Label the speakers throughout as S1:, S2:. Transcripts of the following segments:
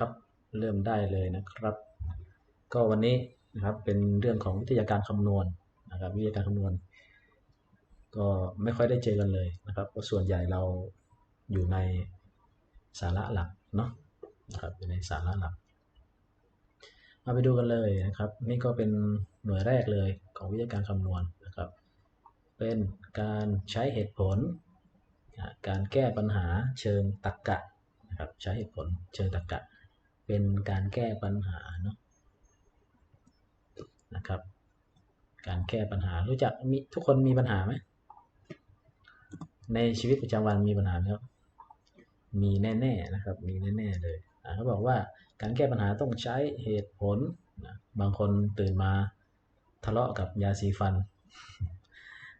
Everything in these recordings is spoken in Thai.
S1: ครับเริ่มได้เลยนะครับ ก็วันนี้นะครับเป็นเรื่องของวิทยาการคำนวณนะครับวิทยาการคำนวณ ก็ไม่ค่อยได้เจอกันเลยนะครับเพราะส่วนใหญ่เราอยู่ในสาระหลักเนาะนะครับอยู่ในสาระหลักมาไปดูกันเลยนะครับ นี่ก็เป็นหน่วยแรกเลยของวิทยาการคำนวณนะครับ เป็นการใช้เหตุผล การแก้ปัญหาเชิงตรรกะนะครับใช้เหตุผลเชิงตรรกะ เป็นการแก้ปัญหาเนาะนะครับ การแก้ปัญหารู้จักมีทุกคนมีปัญหาไหมในชีวิตประจำวันมีปัญหาไหมครับมีแน่ๆนะครับ มีแน่ๆเลยเขาบอกว่าการแก้ปัญหาต้องใช้เหตุผลนะบางคนตื่นมาทะเลาะกับยาสีฟัน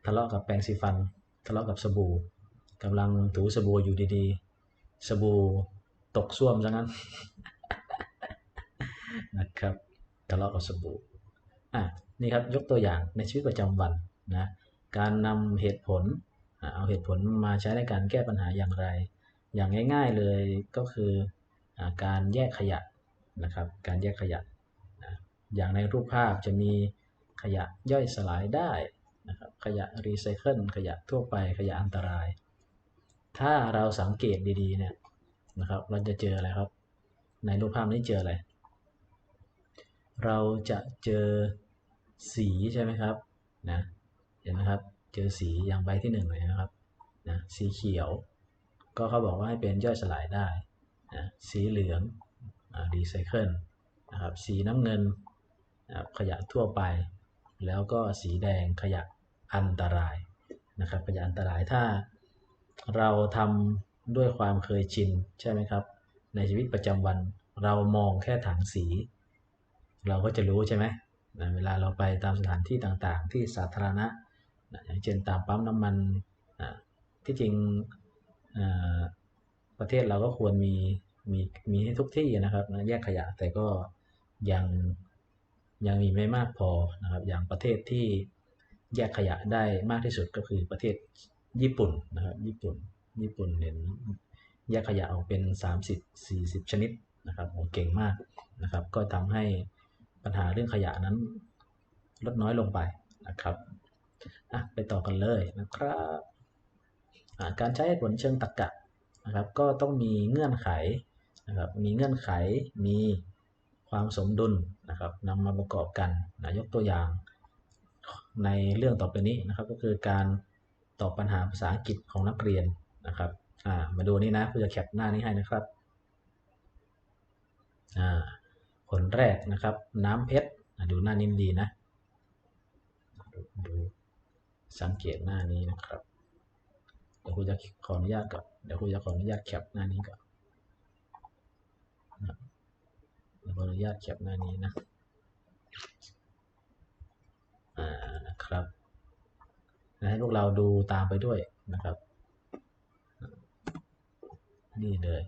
S1: ทะเลาะกับแปรงสีฟัน ทะเลาะกับสบู่กำลังถูสบู่อยู่ดีๆ สบู่ตกส้วมซะงั้น นะครับทะเลาะกับสบู่อะนี่ครับยกตัวอย่างในชีวิตประจำวันนะการนำเหตุผลเอาเหตุผลมาใช้ในการแก้ปัญหาอย่างไร อย่างง่าย ๆเลยก็คืออการแยกขยะนะครับ การแยกขยะนะอย่างในรูปภาพจะมีขยะย่อยสลายได้นะครับขยะรีไซเคิลขยะทั่วไปขยะอันตราย ถ้าเราสังเกตดีๆเนี่ยนะครับเราจะเจออะไรครับ ในรูปภาพนี้เจออะไร เราจะเจอสีใช่ไหมครับนะเห็นไหมครับเจอสีอย่างใบที่หนึ่งเลยนะครับนะสีเขียว ก็เขาบอกว่าให้เป็นย่อยสลายได้นะสีเหลืองรีไซเคิลนะครับสีน้ำเงินนะขยะทั่วไป แล้วก็สีแดงขยะอันตรายนะครับขยะอันตรายถ้าเราทำด้วยความเคยชินใช่ไหมครับในชีวิตประจำวันเรามองแค่ถังสี เราก็จะรู้ใช่ไหมเวลาเราไปตามสถานที่ต่างๆ ที่สาธารณะอย่างเช่นตามปั๊มน้ำมันที่จริงประเทศเราก็ควรมีมีมีให้ทุกที่นะครับนะแยกขยะแต่ก็ยังยังมีไม่มากพอนะครับอย่างประเทศที่แยกขยะได้มากที่สุดก็คือประเทศญี่ปุ่นนะครับญี่ปุ่นญี่ปุ่นเห็นแยกขยะออกเป็น 30-40 ชนิดนะครับโอเก่งมากนะครับก็ทำให้ ปัญหาเรื่องขยะนั้นลดน้อยลงไปนะครับอะไปต่อกันเลยนะครับการใช้ผลเชิงตรรกะนะครับ ก็ต้องมีเงื่อนไขนะครับ มีเงื่อนไข มีความสมดุลนะครับนำมาประกอบกันนะยกตัวอย่างในเรื่องต่อไปนี้นะครับ ก็คือการตอบปัญหาภาษาอังกฤษของนักเรียนนะครับมาดูนี่นะเพื่อจะแคปหน้านี้ให้นะครับอ่า ผลแรกนะครับ น้ำเพชรอะดูหน้านี้ดีนะดูดูสังเกตหน้านี้นะครับ เดี๋ยวครูจะขออนุญาตก่อนเดี๋ยวครูจะขออนุญาตแคปหน้านี้ก่อนนะเดี๋ยวขออนุญาตแคปหน้านี้นะอ่านะครับให้พวกเราดูตามไปด้วยนะครับ นี่เลย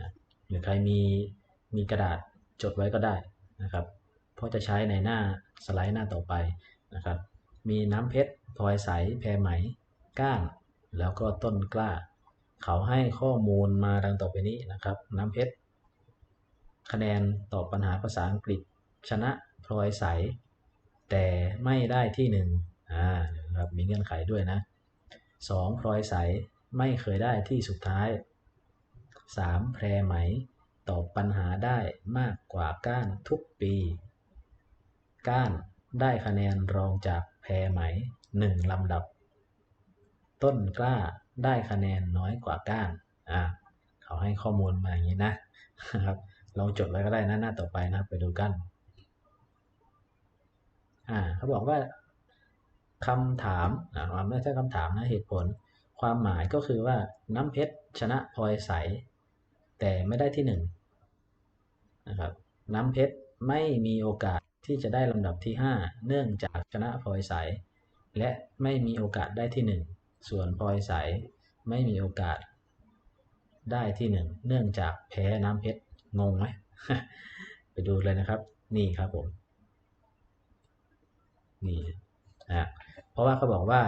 S1: นะหรือใครมีมีกระดาษ จดไว้ก็ได้นะครับเพราะจะใช้ในหน้าสไลด์หน้าต่อไปนะครับ มีน้ำเพชรพลอยใสแพรไหมก้าน แล้วก็ต้นกล้า เขาให้ข้อมูลมาดังต่อไปนี้นะครับ น้ำเพชรคะแนนตอบปัญหาภาษาอังกฤษ ชนะพลอยใส แต่ไม่ได้ที่หนึ่งอ่านะครับมีเงื่อนไขด้วยนะสองพลอยใสไม่เคยได้ที่สุดท้าย 3. แพรไหม ตอบปัญหาได้มากกว่าก้านทุกปี ก้านได้คะแนนรองจากแพรไหม1ลำดับ ต้นกล้าได้คะแนนน้อยกว่าก้านอ่าเขาให้ข้อมูลมาอย่างนี้นะครับลองจดไว้ก็ได้นะหน้าต่อไปนะไปดูกันอ่าเขาบอกว่าคำถามอ่าไม่ใช่คำถามนะเหตุผล ความหมายก็คือว่าน้ำเพชรชนะพลอยใส แต่ไม่ได้ที่หนึ่ง นะครับน้ำเพชรไม่มีโอกาสที่จะได้ลำดับที่ 5 เนื่องจากชนะพลอยใส และไม่มีโอกาสได้ที่ 1 ส่วนพลอยใสไม่มีโอกาสได้ที่ 1 เนื่องจากแพ้น้ำเพชรงงไหมไปดูเลยนะครับ นี่ครับผม นี่นะเพราะว่าเขาบอกว่า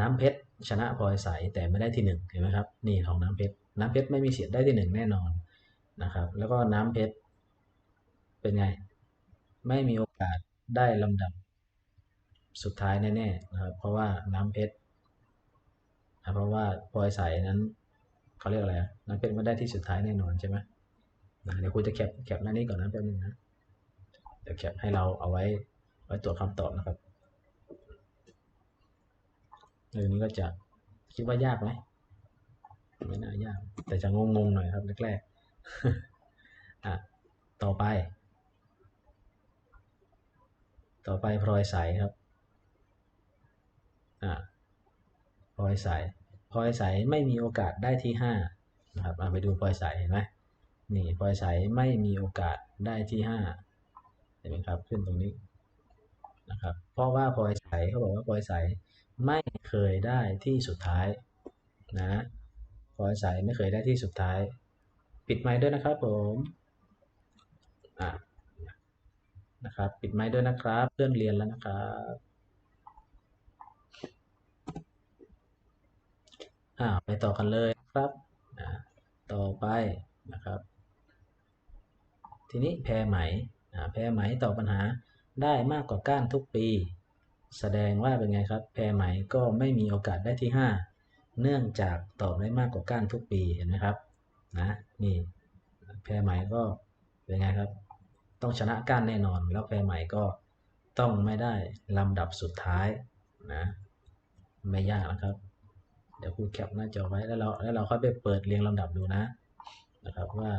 S1: น้ำเพชรชนะพลอยใสแต่ไม่ได้ที่หนึ่งเห็นไหมครับ นี่ของน้ำเพชรน้ำเพชรไม่มีเสิทธิ์ได้ที่หนึ่งแน่นอน นะครับ แล้วก็น้ำเพชร เป็นไง ไม่มีโอกาสได้ลำดับ สุดท้ายแน่ๆนะครับ เพราะว่าน้ำเพชรอะเพราะว่าพลอยใสนั้นเขาเรียกอะไรน้ำเพชรไม่ได้ที่สุดท้ายแน่นอนใช่ไหมนะเดี๋ยวครูจะแคปแคปหน้านี้ก่อนนะแป๊บนึงนะเดี๋ยวแคปให้เราเอาไว้ไว้ตรวจคำตอบนะครับเรื่องนี้ก็จะคิดว่ายากไหมไม่น่ายาก แต่จะงงๆหน่อยครับแรกๆ อะต่อไป ต่อไปพลอยใสครับอะพลอยใสพลอยใสไม่มีโอกาสได้ที่ห้านะครับไปดูพลอยใสเห็นไหมนี่พลอยใสไม่มีโอกาสได้ที่ห้าเห็นไหมครับขึ้นตรงนี้นะครับเพราะว่าพลอยใสเขาบอกว่าพลอยใสไม่เคยได้ที่สุดท้ายนะพลอยใสไม่เคยได้ที่สุดท้าย ปิดไมค์ด้วยนะครับผมอะนะครับ ปิดไมค์ด้วยนะครับ เพื่อนเรียนแล้วนะครับอ่าไปต่อกันเลยครับอ่าต่อไปนะครับ ทีนี้แพรไหม่แพรไหมตอบปัญหาได้มากกว่าก้านทุกปี แสดงว่าเป็นไงครับ แพรไหมก็ไม่มีโอกาสได้ที่ 5 เนื่องจากตอบได้มากกว่าก้านทุกปีเห็นไหมครับ นะนี่แพรไหม่ก็เป็นไงครับ ต้องชนะก้านแน่นอน แล้วแพรไหม่ก็ต้องไม่ได้ลำดับสุดท้ายนะไม่ยากนะครับ เดี๋ยวครูแคปหน้าจอไว้แล้วเราแล้วเราค่อยไปเปิดเรียงลำดับดูนะนะครับว่า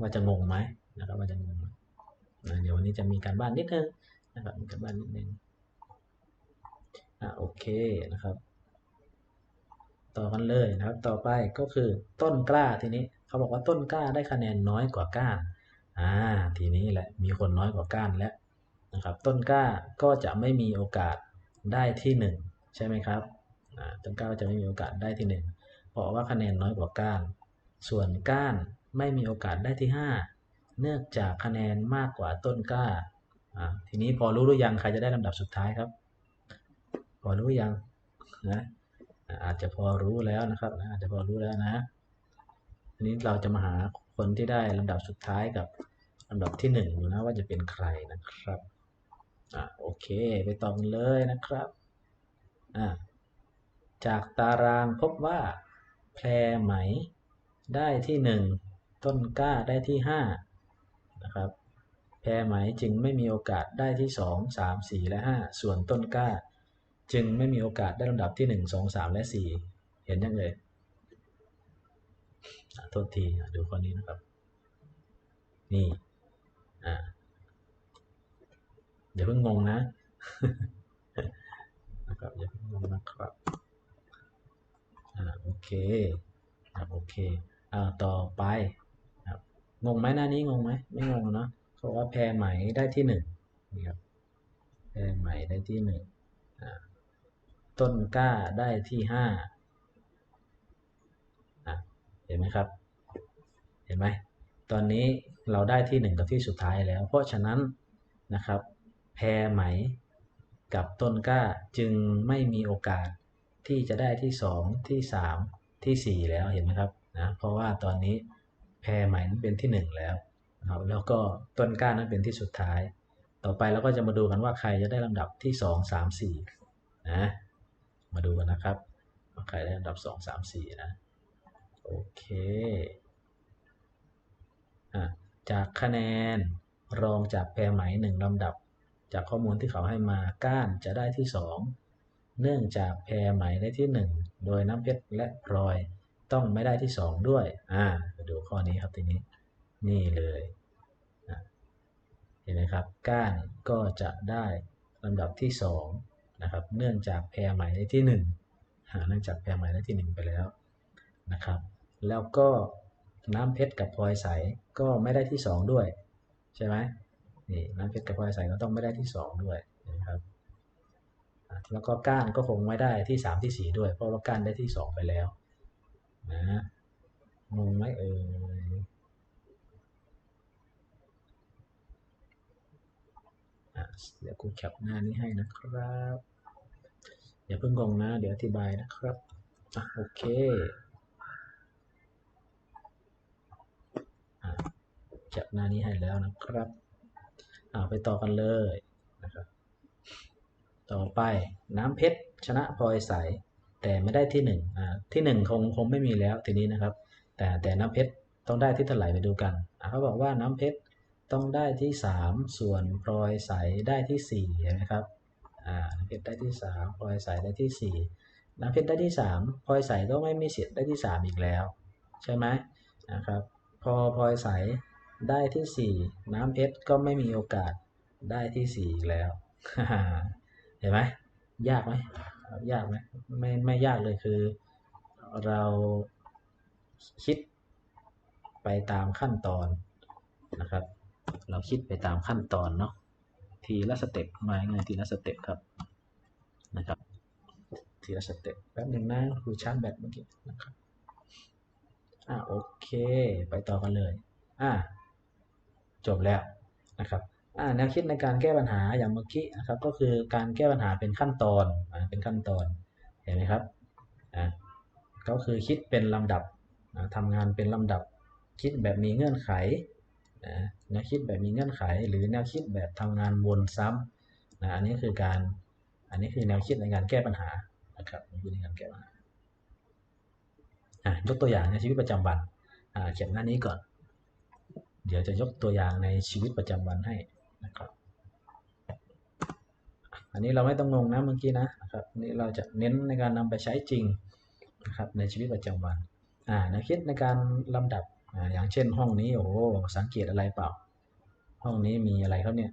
S1: ว่าจะงงไหมนะครับว่าจะงงไหมนะเดี๋ยววันนี้จะมีการบ้านนิดนึงนะครับมีการบ้านนิดนึงอะโอเคนะครับ ต่อกันเลยนะครับ ต่อไปก็คือต้นกล้าทีนี้เขาบอกว่าต้นกล้าได้คะแนนน้อยกว่าก้านอ่าทีนี้แหละมีคนน้อยกว่าก้านแล้วนะครับ ต้นกล้าก็จะไม่มีโอกาสได้ที่หนึ่งใช่ไหมครับต้นกล้าก็จะไม่มีโอกาสได้ที่หนึ่งเพราะว่าคะแนนน้อยกว่าก้าน ส่วนก้านไม่มีโอกาสได้ที่ 5 เนื่องจากคะแนนมากกว่าต้นกล้าอ่าทีนี้พอรู้หรือยังใครจะได้ลำดับสุดท้ายครับ พอรู้ยังนะ อาจจะพอรู้แล้วนะครับ อาจจะพอรู้แล้วนะทีนี้เราจะมาหาคนที่ได้ลำดับสุดท้ายกับลำดับที่หนึ่งดูนะว่าจะเป็นใครนะครับอ่าโอเค ไปต่อกันเลยนะครับอ่าจากตารางพบว่าแพรไหมได้ที่หนึ่งต้นกล้าได้ที่ห้านะครับแพรไหมจึงไม่มีโอกาสได้ที่สองสามสี่และห้าส่วนต้นกล้า จึงไม่มีโอกาสได้ลำดับที่หนึ่งสองสามและสี่เห็นยังเลยโทษทีดูข้อนี้นะครับ นี่อ่าอย่าเพิ่งงงนะนะครับอย่าเพิ่งงงนะครับอ่าโอเคครับโอเคอ่าต่อไปครับงงไหมหน้านี้งงไหมไม่งงเนาะเขาบอกว่าแพรไหมได้ที่หนึ่งนี่ครับแพรไหมได้ที่หนึ่งอ่า ต้นกล้าได้ที่ห้าเห็นไหมครับ เห็นไหมตอนนี้เราได้ที่หนึ่งกับที่สุดท้ายแล้ว เพราะฉะนั้นนะครับ แพรไหมกับต้นกล้าจึงไม่มีโอกาสที่จะได้ที่สองที่สามที่สี่แล้วเห็นไหมครับนะเพราะว่าตอนนี้แพรไหมนั้นเป็นที่หนึ่งแล้วนะครับแล้วก็ต้นกล้านั้นเป็นที่สุดท้าย ต่อไปเราก็จะมาดูกันว่าใครจะได้ลำดับที่สองสามสี่นะ มาดูกันนะครับว่าใครได้ลำดับสองสามสี่นะ โอเคอะจากคะแนนรองจากแพรไหมหนึ่งลำดับ จากข้อมูลที่เขาให้มาก้านจะได้ที่สองเนื่องจากแพรไหมได้ที่หนึ่งโดยน้ำเพชรและพลอยต้องไม่ได้ที่สองด้วย อ่ามาดูข้อนี้ครับทีนี้ นี่เลยเห็นไหมครับ ก้านก็จะได้ลำดับที่สอง นะครับ เนื่องจากแพรไหมได้ที่หนึ่งอ่าเนื่องจากแพรไหมได้ที่หนึ่งไปแล้วนะครับ แล้วก็น้ำเพชรกับพลอยใสก็ไม่ได้ที่สองด้วย ใช่ไหมนี่น้ำเพชรกับพลอยใสก็ต้องไม่ได้ที่สองด้วยนะครับแล้วก็ก้านก็คงไม่ได้ที่สามที่สี่ด้วย เพราะว่าก้านได้ที่สองไปแล้วนะงงไหมเอ่ย เดี๋ยวกูแคปหน้านี้ให้นะครับ อย่าเพิ่งงงนะ เดี๋ยวอธิบายนะครับอะโอเคอแคปหน้านี้ให้แล้วนะครับอ่าไปต่อกันเลยนะครับต่อไปน้ำเพชรชนะพลอยใสแต่ไม่ได้ที่หนึ่งอ่าที่หนึ่งคงคงไม่มีแล้วทีนี้นะครับ แต่แต่น้ำเพชรต้องได้ที่ถลายไปดูกันเขาบอกว่าน้ำเพชร ต้องได้ที่สามส่วนพลอยใสได้ที่สี่นไหมครับอ่าน้ำเพชรได้ที่สามพลอยใสได้ที่สี่น้ำเพชรได้ที่สามพลอยใสก็ไม่มีสิทธิ์ได้ที่สามอีกแล้ว ใช่ไหมนะครับ พอพลอยใสได้ที่สี่น้ำเพชรก็ไม่มีโอกาสได้ที่สี่อีกแล้วเห็นไหมยากไหมยากไหมไม่ไม่ยากเลยคือ เราคิดไปตามขั้นตอนนะครับ เราคิดไปตามขั้นตอนเนาะทีละสเต็ปมาไงทีละสเต็ปครับนะครับ ทีละสเต็ปแป๊บหนึ่งนะครูชาร์จแบตเมื่อกี้นะครับอ่าโอเค ไปต่อกันเลยอ่าจบแล้วนะครับอ่าแนวคิดในการแก้ปัญหาอย่างเมื่อกี้นะครับก็คือการแก้ปัญหาเป็นขั้นตอนอ่าเป็นขั้นตอนเห็นไหมครับอ่าก็คือคิดเป็นลำดับอ่าทำงานเป็นลำดับคิดแบบมีเงื่อนไข นะแนวคิดแบบมีเงื่อนไข หรือแนวคิดแบบทำงานวนซ้ำนะอันนี้คือการอันนี้คือแนวคิดในการแก้ปัญหานะครับคือในการแก้ปัญหาอะยกตัวอย่างในชีวิตประจำวันอ่าเขียนหน้านี้ก่อน เดี๋ยวจะยกตัวอย่างในชีวิตประจำวันให้นะครับอันนี้เราไม่ต้องงงนะเมื่อกี้นะครับนี่เราจะเน้นในการนำไปใช้จริงนะครับในชีวิตประจำวันอ่าแนวคิดในการลำดับ อย่างเช่นห้องนี้โอ้โหสังเกตอะไรเปล่า ห้องนี้มีอะไรครับเนี่ย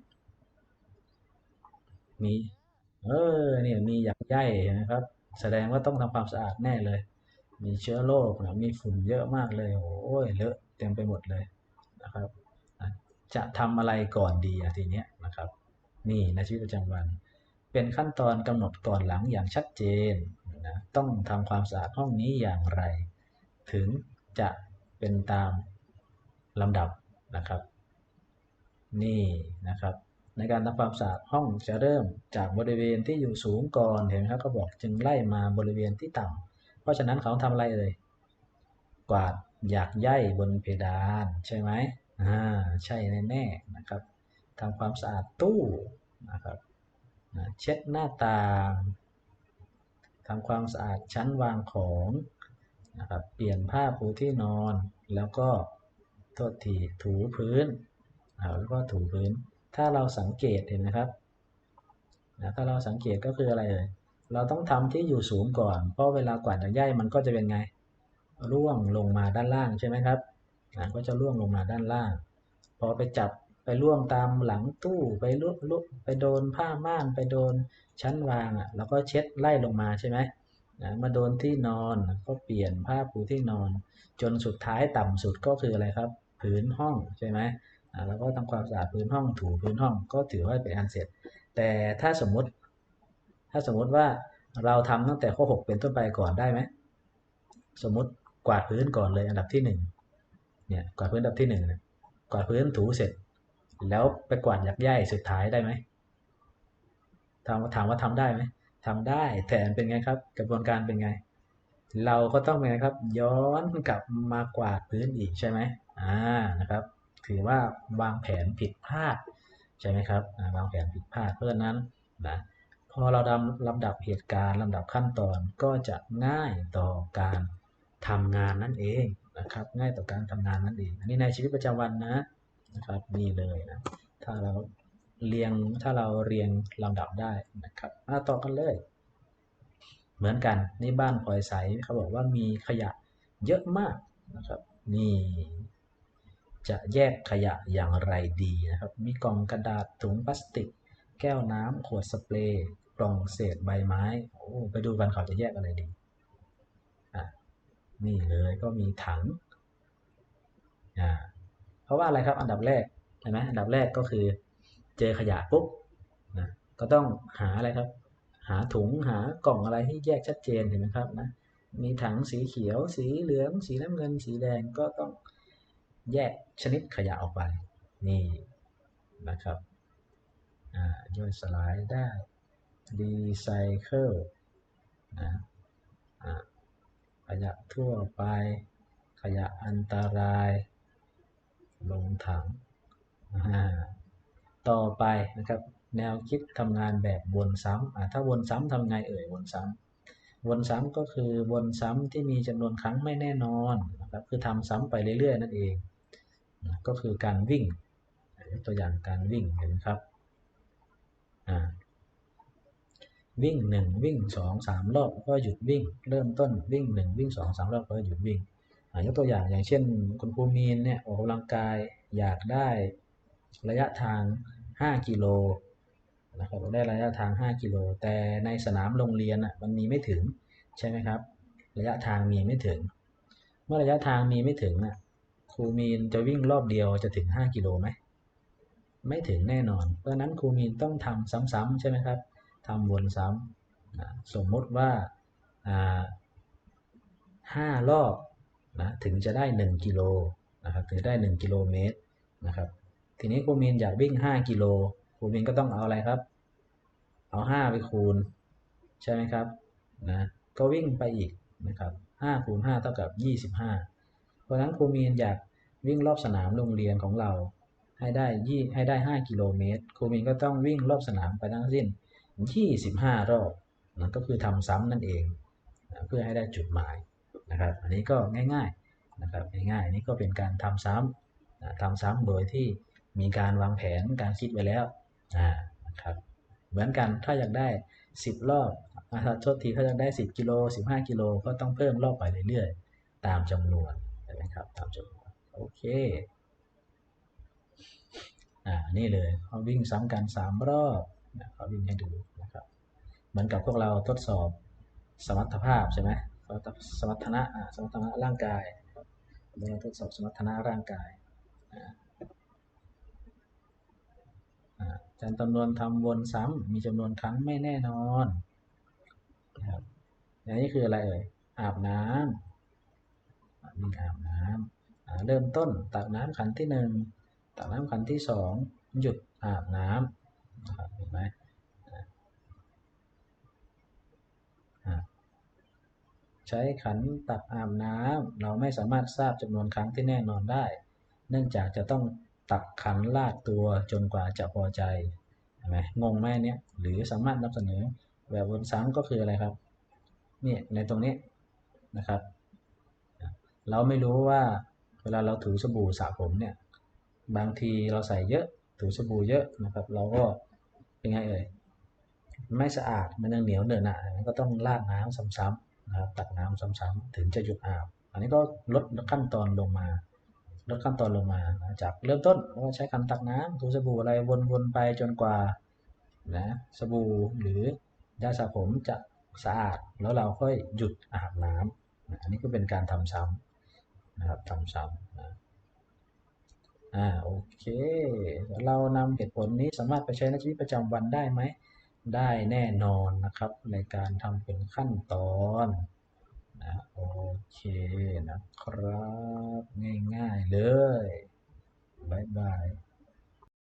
S1: มี เออเนี่ยมีหยักใยเห็นะครับ แสดงว่าต้องทำความสะอาดแน่เลย มีเชื้อโรคนะมีฝุ่นเยอะมากเลยโอ้ยเลอะเต็มไปหมดเลยนะครับ จะทำอะไรก่อนดีอทีเนี้ยนะครับ นี่ในชีวิตประจำวัน เป็นขั้นตอนกำหนดก่อนหลังอย่างชัดเจนนะต้องทำความสะอาดห้องนี้อย่างไร ถึงจะ เป็นตามลำดับนะครับ นี่นะครับ ในการทำความสะอาดห้องจะเริ่มจากบริเวณที่อยู่สูงก่อนเห็นไหมครับเขาบอกจึงไล่มาบริเวณที่ต่ำเพราะฉะนั้นเขาทำอะไรเลยกวาดหยากใยบนเพดานใช่ไหมอ่าใช่แน่ๆนะครับทำความสะอาดตู้นะครับเช็ดหน้าต่างทำความสะอาดชั้นวางของ นะครับเปลี่ยนผ้าปูที่นอนแล้วก็โทษทีถูพื้นแล้วก็ถูพื้น ถ้าเราสังเกตเห็นไหมครับนะถ้าเราสังเกตก็คืออะไรเอ่ยเราต้องทำที่อยู่สูงก่อน เพราะเวลากวาดจากใยมันก็จะเป็นไงร่วงลงมาด้านล่างใช่ไหมครับนะก็จะร่วงลงมาด้านล่าง พอไปจับไปร่วงตามหลังตู้ไปลุกลุกไปโดนผ้าม่านไปโดนชั้นวางอะแล้วก็เช็ดไล่ลงมาใช่ไหม นะมาโดนที่นอนก็เปลี่ยนผ้าปูที่นอน จนสุดท้ายต่ำสุดก็คืออะไรครับ พื้นห้องใช่ไหมแล้วก็ทำความสะอาดพื้นห้องถูพื้นห้องก็ถือว่าเป็นอันเสร็จ แต่ถ้าสมมติ ถ้าสมมติว่าเราทำตั้งแต่ข้อ 6 เป็นต้นไปก่อนได้ไหมสมมติกวาดพื้นก่อนเลยอันดับที่หนึ่งเนี่ยกวาดพื้นอันดับที่หนึ่งกวาดพื้นถูเสร็จ แล้วไปกวาดหยักใยสุดท้ายได้ไหมถามว่าถามว่าทำได้ไหม ทำได้แต่เป็นไงครับ กระบวนการเป็นไง เราก็ต้องเป็นไงครับ ย้อนกลับมากวาดพื้นอีกใช่ไหมอ่านะครับ ถือว่าวางแผนผิดพลาดใช่ไหมครับวางแผนผิดพลาดเพราะฉะนั้นนะพอเราดำลำดับเหตุการณ์ลำดับขั้นตอนก็จะง่ายต่อการทำงานนั่นเองนะครับ ง่ายต่อการทำงานนั่นเองอันนี้ในชีวิตประจำวันนะนะครับนี่เลยนะถ้าเรา เรียงถ้าเราเรียงลำดับได้นะครับมาต่อกันเลย เหมือนกันนี่บ้านพลอยใสเขาบอกว่ามีขยะเยอะมากนะครับ นี่จะแยกขยะอย่างไรดีนะครับ มีกล่องกระดาษถุงพลาสติก แก้วน้ำขวดสเปรย์กล่องเศษใบไม้โอ้ไปดูกันเขาจะแยกอะไรดีอะนี่เลยก็มีถังอ่าเพราะว่าอะไรครับอันดับแรกเห็นไหมอันดับแรกก็คือ เจอขยะปุ๊บนะก็ต้องหาอะไรครับ หาถุงหากล่องอะไรที่แยกชัดเจนเห็นไหมครับนะมีถังสีเขียว สีเหลือง สีน้ำเงิน สีแดงก็ต้องแยกชนิดขยะออกไป นี่นะครับย่อยสลายได้รีไซเคิลนะขยะทั่วไป ขยะอันตราย ลงถังอ่า ต่อไปนะครับ แนวคิดทำงานแบบวนซ้ำอ่าถ้าวนซ้ำทำไงเอ่ยวนซ้ำวนซ้ำก็คือวนซ้ำที่มีจำนวนครั้งไม่แน่นอนนะครับคือทำซ้ำไปเรื่อยๆ นั่นเองนะก็คือการวิ่งยกตัวอย่างการวิ่งเห็นไหมครับอ่าวิ่งหนึ่งวิ่งสองสามรอบก็หยุดวิ่ง เริ่มต้นวิ่งหนึ่งวิ่งสองสามรอบก็หยุดวิ่งยกตัวอย่างอย่างเช่น คุณครูมีนเนี่ยออกกำลังกายอยากได้ ระยะทาง 5 กิโลนะครับได้ระยะทาง 5 กิโล แต่ในสนามโรงเรียนอะมันมีไม่ถึงใช่ไหมครับ ระยะทางมีไม่ถึง เมื่อระยะทางมีไม่ถึงอะครูมีนจะวิ่งรอบเดียวจะถึง 5 กิโลไหมไม่ถึงแน่นอน เพราะนั้นครูมีนต้องทำซ้ำๆใช่ไหมครับทำวนซ้ำสมมติว่าห้ารอบนะถึงจะได้ 1 กิโลนะครับถึงได้ 1 กิโลเมตรนะครับ ทีนี้ครูมีนอยากวิ่ง5กิโลครูมีนก็ต้องเอาอะไรครับ เอา5ไปคูณ ใช่ไหมครับนะก็วิ่งไปอีกนะครับ5คูณ5เท่ากับ25เพราะฉะนั้นครูมีนอยากวิ่งรอบสนามโรงเรียนของเรา ให้ได้ยี่ให้ได้5กิโลเมตรครูมีนก็ต้องวิ่งรอบสนามไปทั้งสิ้น25รอบนั่นก็คือทำซ้ำนั่นเองเพื่อให้ได้จุดหมายนะครับอันนี้ก็ง่ายๆนะครับง่ายๆนี่ก็เป็นการทำซ้ำทำซ้ำโดยที่ มีการวางแผนการคิดไว้แล้วนะครับเหมือนกันถ้าอยากได้ 10 รอบโทษทีถ้าอยากได้ 10กิโล15กิโลก็ต้องเพิ่มรอบไปเรื่อยๆ ตามจำนวนนะครับตามจำนวนโอเคอ่านี่เลยเขาวิ่งซ้ำกัน 3 รอบนะเขาวิ่งให้ดูนะครับเหมือนกับพวกเราทดสอบสมรรถภาพใช่ไหมสมรรถนะสมรรถนะร่างกายเราทดสอบสมรรถนะร่างกาย การจำนวนทำวนซ้ำมีจำนวนครั้งไม่แน่นอนนะครับอย่างนี้คืออะไรเอ่ยอาบน้ำมีอาบน้ำเริ่มต้นตักน้ำขันที่หนึ่งตักน้ำขันที่สองหยุดอาบน้ำนะครับเห็นไหมใช้ขันตักอาบน้ำเราไม่สามารถทราบจำนวนครั้งที่แน่นอนได้ เนื่องจากจะต้อง ตักขันลากตัวจนกว่าจะพอใจเห็นไหมงงไหมเนี้ยหรือสามารถนำเสนอแบบวนซ้ำก็คืออะไรครับเนี่ยในตรงนี้นะครับ เราไม่รู้ว่าเวลาเราถือสบู่สระผมเนี่ยบางทีเราใส่เยอะถูสบู่เยอะนะครับ เราก็เป็นไงเอ่ยไม่สะอาดมันยังเหนียวเหนอะหนะก็ต้องราดน้ำซ้ำๆนะครับตักน้ำซ้ำๆถึงจะหยุดอาบ อันนี้ก็ลดขั้นตอนลงมา ลดขั้นตอนลงมาจากเริ่มต้นเราใช้การตักน้ำถูสบู่อะไรวนๆไปจนกว่านะสบู่หรือยาสระผมจะสะอาดแล้วเราค่อยหยุดอาบน้ำอันนี้ก็เป็นการทำซ้ำนะครับทำซ้ำนะอ่าโอเค เรานำเหตุผลนี้สามารถไปใช้ในชีวิตประจำวันได้ไหม ได้แน่นอนนะครับในการทำเป็นขั้นตอน นะโอเคนะครับ ง่าย ๆ เลยบายบาย